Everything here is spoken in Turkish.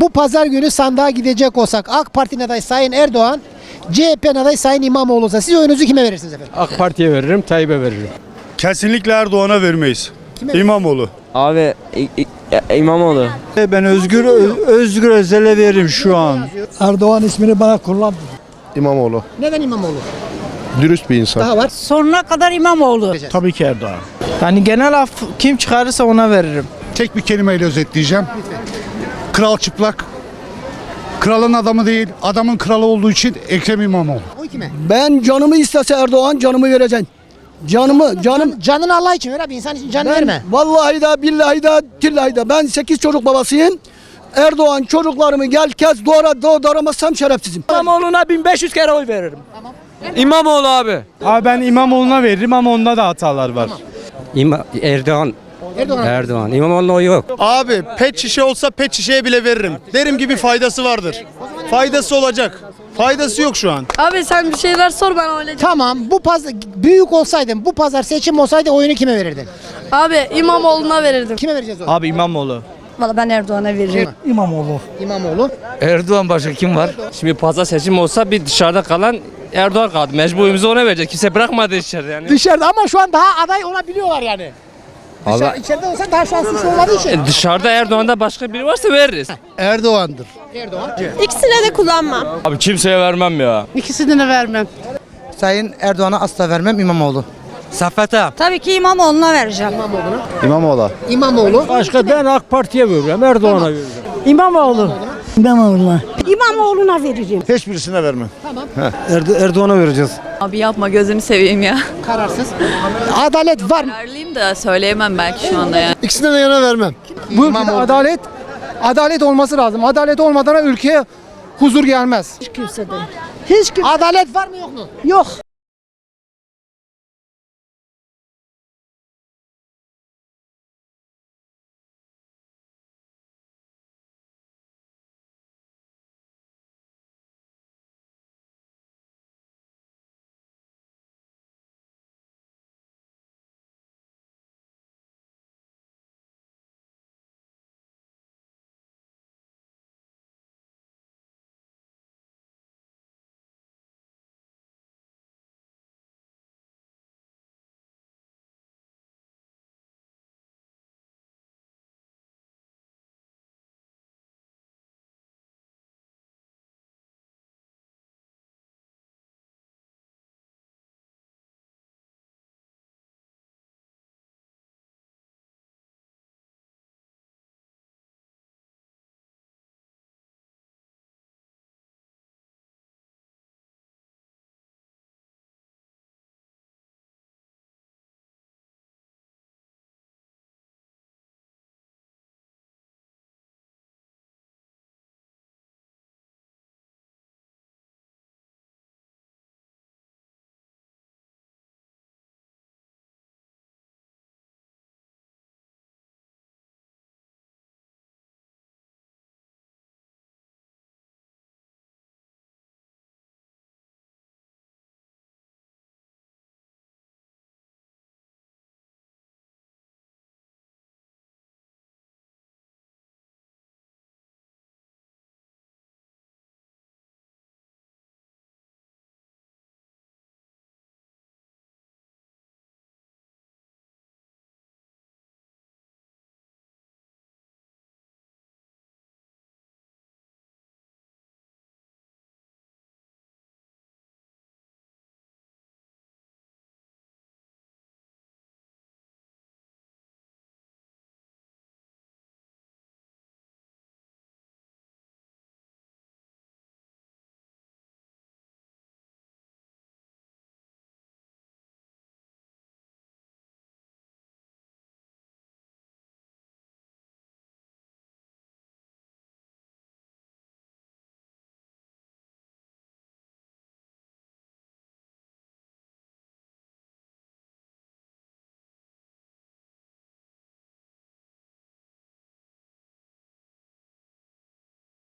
Bu pazar günü sandığa gidecek olsak AK Parti'nin adayı Sayın Erdoğan, CHP'nin adayı Sayın İmamoğlu olsa siz oyunuzu kime verirsiniz efendim? AK Parti'ye veririm, Tayyip'e veririm. Kesinlikle Erdoğan'a vermeyiz. İmamoğlu. Abi İ- İmamoğlu. Ben Özgür Özgür Özel'e veririm şu an. Erdoğan ismini bana kullan. İmamoğlu. Neden İmamoğlu? Dürüst bir insan. Daha var. Sonuna kadar İmamoğlu. Tabii ki Erdoğan. Yani genel af kim çıkarırsa ona veririm. Tek bir kelimeyle özetleyeceğim. Kral çıplak. Kralın adamı değil, adamın kralı olduğu için Ekrem İmamoğlu. Oy kime? Ben canımı istese Erdoğan canımı vereceksin. Canımı canım Canını Allah için ver abi insan için can ben verme. vallahi da billahi da tillahi da ben 8 çocuk babasıyım. Erdoğan çocuklarımı gel kez doğra doğ doğramazsam şerefsizim. İmamoğlu'na 1500 kere oy veririm. İmamoğlu abi. Abi ben İmamoğlu'na veririm ama onda da hatalar var. İma Erdoğan. Erdoğan. Erdoğan. İmamoğlu'na oy yok. Abi pet şişe olsa pet şişeye bile veririm. Derim gibi faydası vardır. Faydası olacak. Faydası yok şu an. Abi sen bir şeyler sor ben öyle. Tamam bu pazar büyük olsaydın bu pazar seçim olsaydı oyunu kime verirdin? Abi İmamoğlu'na verirdim. Kime vereceğiz oy? Abi İmamoğlu. Valla ben Erdoğan'a veririm. İmamoğlu. İmamoğlu. Erdoğan başka kim var? Şimdi pazar seçim olsa bir dışarıda kalan Erdoğan kaldı. Mecburumuzu ona vereceğiz. Kimse bırakmadı içeride yani. Dışarıda ama şu an daha aday ona biliyorlar yani. Dışarı, Allah içeride olsa daha şanslı olmadığı için. E, dışarıda Erdoğan'da başka biri varsa veririz. Erdoğan'dır. Erdoğan. İkisine de kullanmam. Abi kimseye vermem ya. İkisini de vermem. Sayın Erdoğan'a asla vermem İmamoğlu. Saffet'e. Tabii ki İmamoğlu'na vereceğim. İmamoğlu. İmamoğlu. Başka ben AK Parti'ye veririm, Erdoğan'a veririm. İmamoğlu. İmamoğlu'na. İmamoğlu'na veririm. Hiçbirisine vermem. Erdoğan'a vereceğiz. Abi yapma gözünü seveyim ya. Kararsız. Adalet var mı? Kararlıyım da söyleyemem belki şu anda yani. İkisine de yana vermem. Bu ülkede adalet adalet olması lazım. Adalet olmadan ülkeye huzur gelmez. Adalet var mı yok mu? Yok.